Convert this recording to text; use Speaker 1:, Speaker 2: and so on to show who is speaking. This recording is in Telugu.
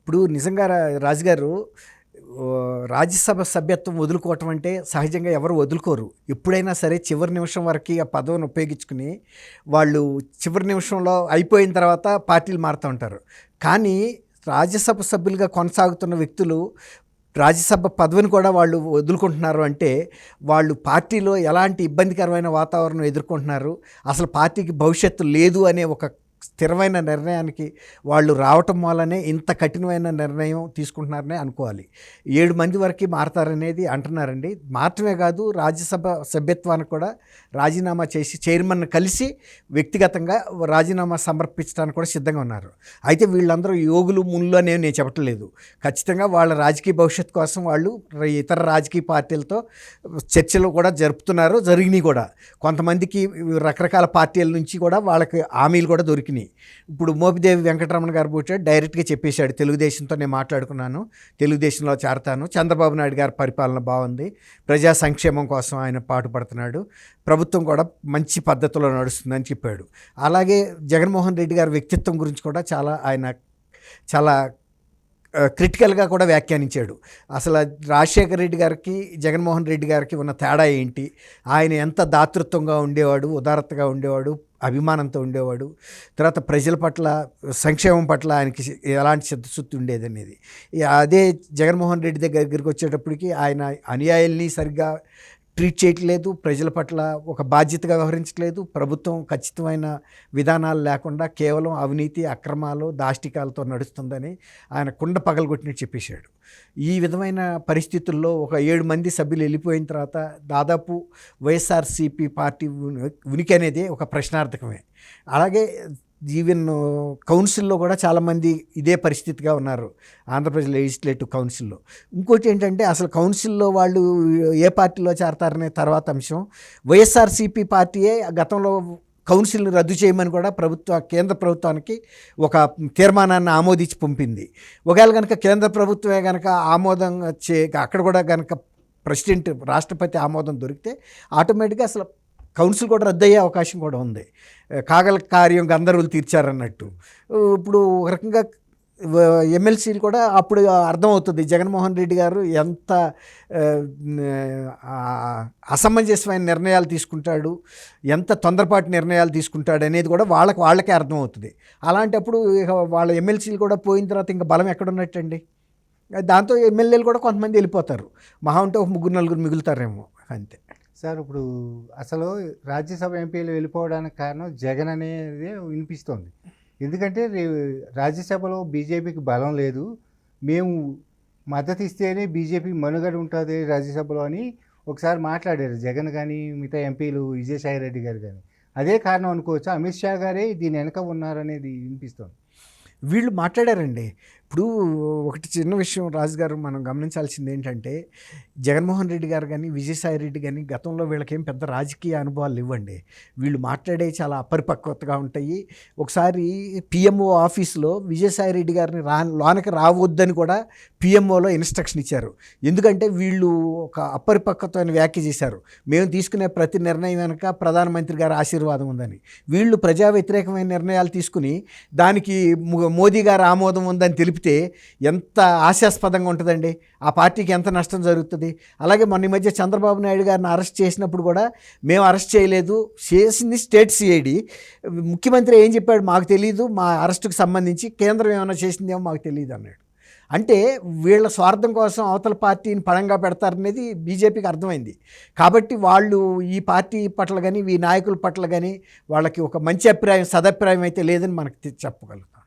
Speaker 1: ఇప్పుడు నిజంగా రా- రాజుగారు రాజ్యసభ సభ్యత్వం వదులుకోవటం అంటే సహజంగా ఎవరు వదులుకోరు. ఎప్పుడైనా సరే చివరి నిమిషం వరకు ఆ పదవిని ఉపయోగించుకుని వాళ్ళు చివరి నిమిషంలో అయిపోయిన తర్వాత పార్టీలు మారుతూ ఉంటారు. కానీ రాజ్యసభ సభ్యులుగా కొనసాగుతున్న వ్యక్తులు రాజ్యసభ పదవిని కూడా వాళ్ళు వదులుకుంటున్నారు అంటే వాళ్ళు పార్టీలో ఎలాంటి ఇబ్బందికరమైన వాతావరణం ఎదుర్కొంటున్నారు? అసలు పార్టీకి భవిష్యత్తు లేదు అనే ఒక స్థిరమైన నిర్ణయానికి వాళ్ళు రావటం వల్లనే ఇంత కఠినమైన నిర్ణయం తీసుకుంటున్నారనే అనుకోవాలి. ఏడు మంది వరకు మారతారనేది అంటున్నారండి. మాత్రమే కాదు రాజ్యసభ సభ్యత్వానికి కూడా రాజీనామా చేసి చైర్మన్ కలిసి వ్యక్తిగతంగా రాజీనామా సమర్పించడానికి కూడా సిద్ధంగా ఉన్నారు. అయితే వీళ్ళందరూ యోగులు ముళ్ళు అనేవి నేను చెప్పట్లేదు. ఖచ్చితంగా వాళ్ళ రాజకీయ భవిష్యత్తు కోసం వాళ్ళు ఇతర రాజకీయ పార్టీలతో చర్చలు కూడా జరుపుతున్నారు జరిగినాయి కూడా. కొంతమందికి రకరకాల పార్టీల నుంచి కూడా వాళ్ళకి హామీలు కూడా దొరికినాయి. ఇప్పుడు మోపిదేవి వెంకటరమణ గారు పుట్టాడు డైరెక్ట్గా చెప్పేశాడు తెలుగుదేశంతో నేను మాట్లాడుకున్నాను తెలుగుదేశంలో చేరతాను చంద్రబాబు నాయుడు గారి పరిపాలన బాగుంది ప్రజా సంక్షేమం కోసం ఆయన పాటుపడుతున్నాడు ప్రభుత్వం కూడా మంచి పద్ధతిలో నడుస్తుందని చెప్పాడు. అలాగే జగన్మోహన్ రెడ్డి గారి వ్యక్తిత్వం గురించి కూడా చాలా ఆయన చాలా క్రిటికల్గా కూడా వ్యాఖ్యానించాడు. అసలు రాజశేఖర రెడ్డి గారికి జగన్మోహన్ రెడ్డి గారికి ఉన్న తేడా ఏంటి? ఆయన ఎంత దాతృత్వంగా ఉండేవాడు ఉదారతగా ఉండేవాడు అభిమానంతో ఉండేవాడు తర్వాత ప్రజల పట్ల సంక్షేమం పట్ల ఆయనకి ఎలాంటి చిత్తశుద్ధి ఉండేది అనేది అదే జగన్మోహన్ రెడ్డి దగ్గరికి వచ్చేటప్పటికి ఆయన అనుయాయుల్ని సరిగ్గా ట్రీట్ చేయట్లేదు ప్రజల పట్ల ఒక బాధ్యతగా వ్యవహరించట్లేదు. ప్రభుత్వం ఖచ్చితమైన విధానాలు లేకుండా కేవలం అవినీతి అక్రమాలు దాష్టికాలతో నడుస్తుందని ఆయన కుండ పగలగొట్టినట్టు చెప్పేశాడు. ఈ విధమైన పరిస్థితుల్లో ఒక ఏడు మంది సభ్యులు వెళ్ళిపోయిన తర్వాత దాదాపు వైఎస్ఆర్సీపీ పార్టీ ఉనికి అనేది ఒక ప్రశ్నార్థకమే. అలాగే ఈవెన్ కౌన్సిల్లో కూడా చాలామంది ఇదే పరిస్థితిగా ఉన్నారు. ఆంధ్రప్రదేశ్ లెజిస్లేటివ్ కౌన్సిల్లో. ఇంకోటి ఏంటంటే అసలు కౌన్సిల్లో వాళ్ళు ఏ పార్టీలో చేరతారనే తర్వాత అంశం. వైఎస్ఆర్సీపీ పార్టీయే గతంలో కౌన్సిల్ని రద్దు చేయమని కూడా ప్రభుత్వ కేంద్ర ప్రభుత్వానికి ఒక తీర్మానాన్ని ఆమోదించి పంపింది. ఒకవేళ కనుక కేంద్ర ప్రభుత్వమే కనుక ఆమోదం చే అక్కడ కూడా కనుక ప్రెసిడెంట్ రాష్ట్రపతి ఆమోదం దొరికితే ఆటోమేటిక్గా అసలు కౌన్సిల్ కూడా రద్దయ్యే అవకాశం కూడా ఉంది. కాగల కార్యం గంధర్వులు తీర్చారన్నట్టు. ఇప్పుడు ఒక రకంగా ఎమ్మెల్సీలు కూడా అప్పుడు అర్థమవుతుంది. జగన్మోహన్ రెడ్డి గారు ఎంత అసమంజసమైన నిర్ణయాలు తీసుకుంటాడు ఎంత తొందరపాటు నిర్ణయాలు తీసుకుంటాడు అనేది కూడా వాళ్ళకి వాళ్ళకే అర్థమవుతుంది. అలాంటప్పుడు ఇక వాళ్ళ ఎమ్మెల్సీలు కూడా పోయిన తర్వాత ఇంకా బలం ఎక్కడున్నట్టండి? దాంతో ఎమ్మెల్యేలు కూడా కొంతమంది వెళ్ళిపోతారు. మహా ఉంటే ఒక ముగ్గురు నలుగురు మిగులుతారేమో అంతే.
Speaker 2: సార్ ఇప్పుడు అసలు రాజ్యసభ ఎంపీలు వెళ్ళిపోవడానికి కారణం జగన్ అనేది వినిపిస్తోంది. ఎందుకంటే రాజ్యసభలో బీజేపీకి బలం లేదు. మేము మద్దతు ఇస్తేనే బీజేపీ మనుగడ ఉంటుంది రాజ్యసభలో అని ఒకసారి మాట్లాడారు జగన్ కానీ మిగతా ఎంపీలు విజయసాయి రెడ్డి గారు కానీ. అదే కారణం అనుకోవచ్చు? అమిత్ షా గారే దీని వెనక ఉన్నారనేది వినిపిస్తోంది.
Speaker 1: వీళ్ళు మాట్లాడారండి. ఇప్పుడు ఒకటి చిన్న విషయం రాజు గారు మనం గమనించాల్సింది ఏంటంటే జగన్మోహన్ రెడ్డి గారు కానీ విజయసాయి రెడ్డి కానీ గతంలో వీళ్ళకేం పెద్ద రాజకీయ అనుభవాలు ఇవ్వండి వీళ్ళు మాట్లాడే చాలా అపరిపక్వతగా ఉంటాయి. ఒకసారి పిఎంఓ ఆఫీస్లో విజయసాయి రెడ్డి గారిని రా లోనకి రావద్దని కూడా పిఎంఓలో ఇన్స్ట్రక్షన్ ఇచ్చారు. ఎందుకంటే వీళ్ళు ఒక అపరిపక్వతను వ్యాఖ్య చేశారు. మేము తీసుకునే ప్రతి నిర్ణయం వెనక ప్రధానమంత్రి గారి ఆశీర్వాదం ఉందని. వీళ్ళు ప్రజా వ్యతిరేకమైన నిర్ణయాలు తీసుకుని దానికి మోదీ గారి ఆమోదం ఉందని తెలిపితే ఎంత ఆశాస్పదంగా ఉంటుందండి? ఆ పార్టీకి ఎంత నష్టం జరుగుతుంది? అలాగే మొన్న ఈ మధ్య చంద్రబాబు నాయుడు గారిని అరెస్ట్ చేసినప్పుడు కూడా మేము అరెస్ట్ చేయలేదు. చేసింది స్టేట్ సిఐడి ముఖ్యమంత్రి ఏం చెప్పాడు? మాకు తెలియదు మా అరెస్టుకు సంబంధించి కేంద్రం ఏమైనా చేసిందేమో మాకు తెలియదు అన్నాడు. అంటే వీళ్ళ స్వార్థం కోసం అవతల పార్టీని పణంగా పెడతారనేది బీజేపీకి అర్థమైంది. కాబట్టి వాళ్ళు ఈ పార్టీ పట్ల కానీ ఈ నాయకుల పట్ల కానీ వాళ్ళకి ఒక మంచి అభిప్రాయం సదభిప్రాయం అయితే లేదని మనకు చెప్పగలుగుతాం.